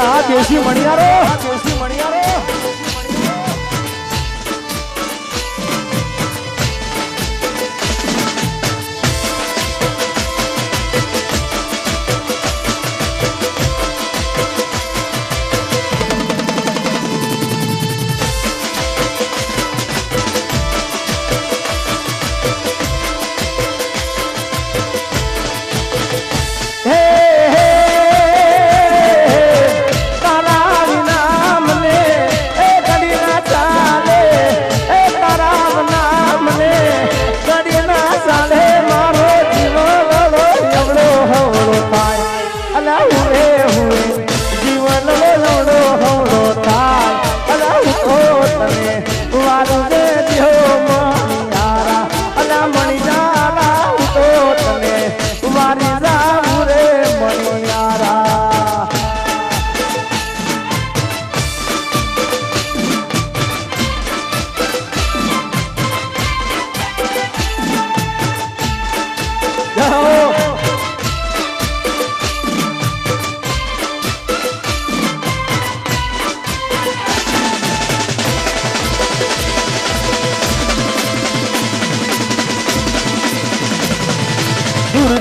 આ દેશી મણિયારો. આ દેશી મણિયારો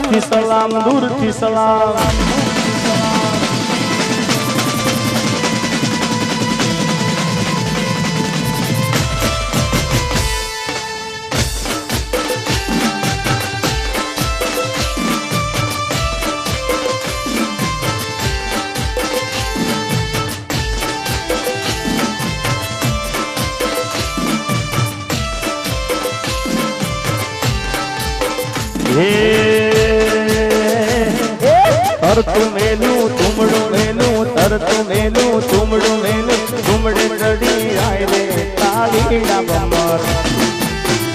દૂરથી સલામ દૂરથી સલામ તરતું મેલું તુમડું મેલું, તરતું મેલું તુમડું મેલું તુમડે ચડી આય રે તાળીડા બમર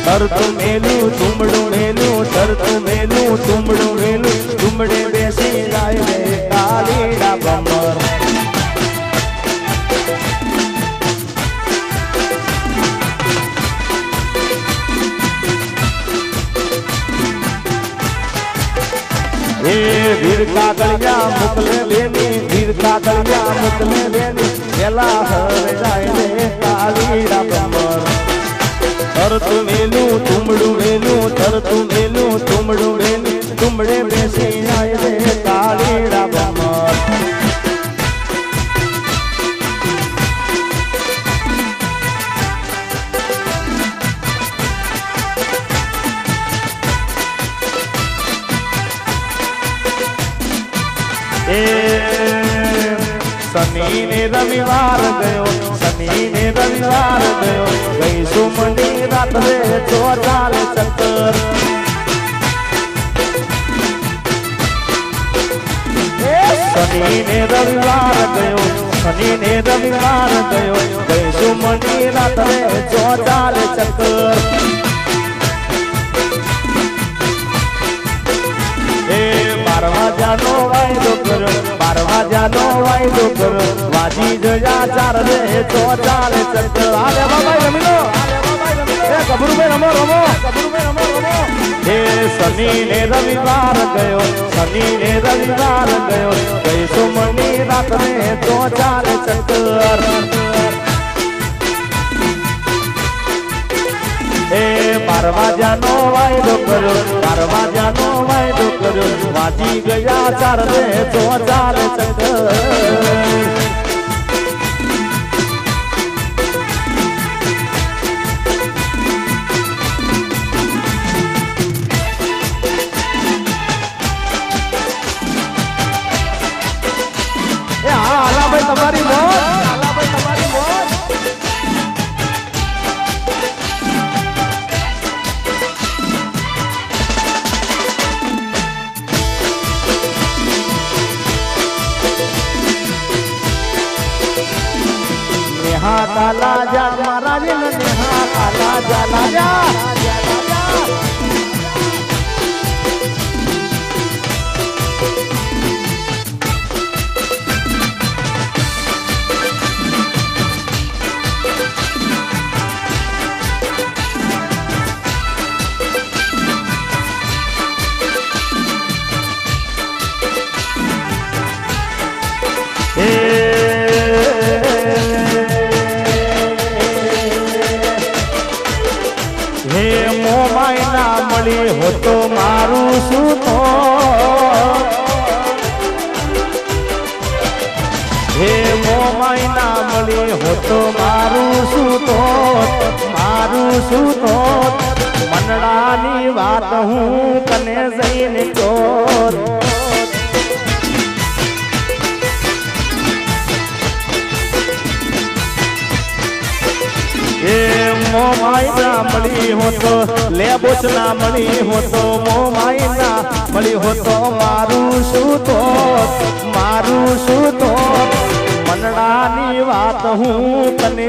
તરતું મેલું તુમડું મેલું, તરતું મેલું તુમડું મેલું તુમડે હે વીર કાગળિયા મોકલે બેની વીર કાગળિયા મોકલે બેની પેલા હર જાય રે કાળીડા બમર તરતું મેલું તુમડું મેલું તરતું મેલું તુમડું મેલું તુમડે બેસી જાય શનિ ને રવિવાર ગયો, શનિને રવિવાર ગયો. ગઈ સુમની રાત્રે ચો ચાલ ચક્કર. શનિને રવિવાર ગયો, શનિને રવિવાર ગયો. ગઈ સુમની રાત્રે ચો ચાલ ચક્કર બાર વાગ્યાનો વાયદો કર્યો, બાર વાગ્યાનો કર્યો વાજી જયા ચાર રે તો ચાલે ચક્કર આલે બાબાઈ રમી લો એ કબરુભાઈ રમો રમો. કબરુભાઈ રમો રમો. હે શનિ ને રવિવાર ગયો શનિ ને રવિવાર ગયો. ગઈ સુમની રાત્રે તો ચાલે ચક્કર એ બાર વાગ્યાનો વાયદો કર્યો બાર વાગ્યાનો વાયદો વાજી ગયા ચાર ને તો ચાર નેહા મારા જા મહારાજ લાજા લાજા હો તો મારું શું તો હે મો મહિના મળી, હો તો મારું શું મારું શું તો વાત હું તને જઈને તો મોમાઈ મળી હોતો લેબોચ ના મળી હોતો, મો મોમાઈ મળી હોતો, મારું શું તો મારું શું તો મનડાની વાત હું તને